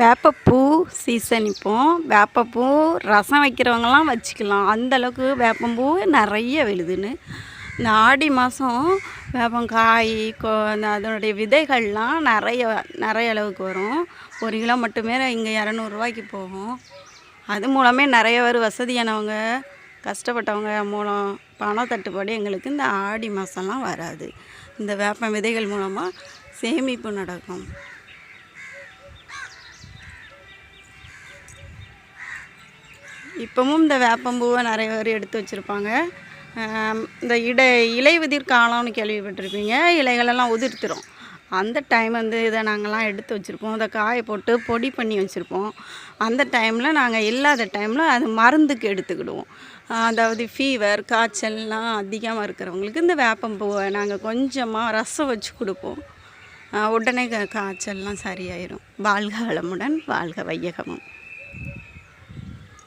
வேப்பப்பூ season இப்போ. வேப்பப்பூ ரசம் வைக்கிறவங்கலாம் வச்சுக்கலாம். அந்த அளவுக்கு வேப்பம்பூ நிறைய விழுதுன்னு. இந்த ஆடி மாதம் வேப்பங்காய் கொ அதனுடைய விதைகள்லாம் நிறைய நிறைய அளவுக்கு வரும். ஒரு கிலோ மட்டுமே இங்கே இரநூறுவாய்க்கு போகும். அது மூலமே நிறைய பேர் வசதியானவங்க கஷ்டப்பட்டவங்க மூலம் பண தட்டுப்பாடு எங்களுக்கு இந்த ஆடி மாதம்லாம் வராது. இந்த வேப்ப விதைகள் மூலமாக சேமிப்பு நடக்கும். இப்போவும் இந்த வேப்பம்பூவை நிறைய பேர் எடுத்து வச்சுருப்பாங்க. இந்த இடை இலை காலம்னு கேள்விப்பட்டிருப்பீங்க. இலைகளெல்லாம் உதிர்த்துரும். அந்த டைம் வந்து இதை நாங்கள்லாம் எடுத்து வச்சுருப்போம். இதை காய போட்டு பொடி பண்ணி வச்சுருப்போம். அந்த டைமில் நாங்கள் இல்லாத டைமில் அது மருந்துக்கு எடுத்துக்கிடுவோம். அதாவது ஃபீவர் காய்ச்சல்லாம் அதிகமாக இருக்கிறவங்களுக்கு இந்த வேப்பம்பூவை நாங்கள் கொஞ்சமாக ரசம் வச்சு கொடுப்போம். உடனே க- காய்ச்சல்லாம் சரியாயிரும். வாழ்க வளமுடன் வாழ்க வையகமும்.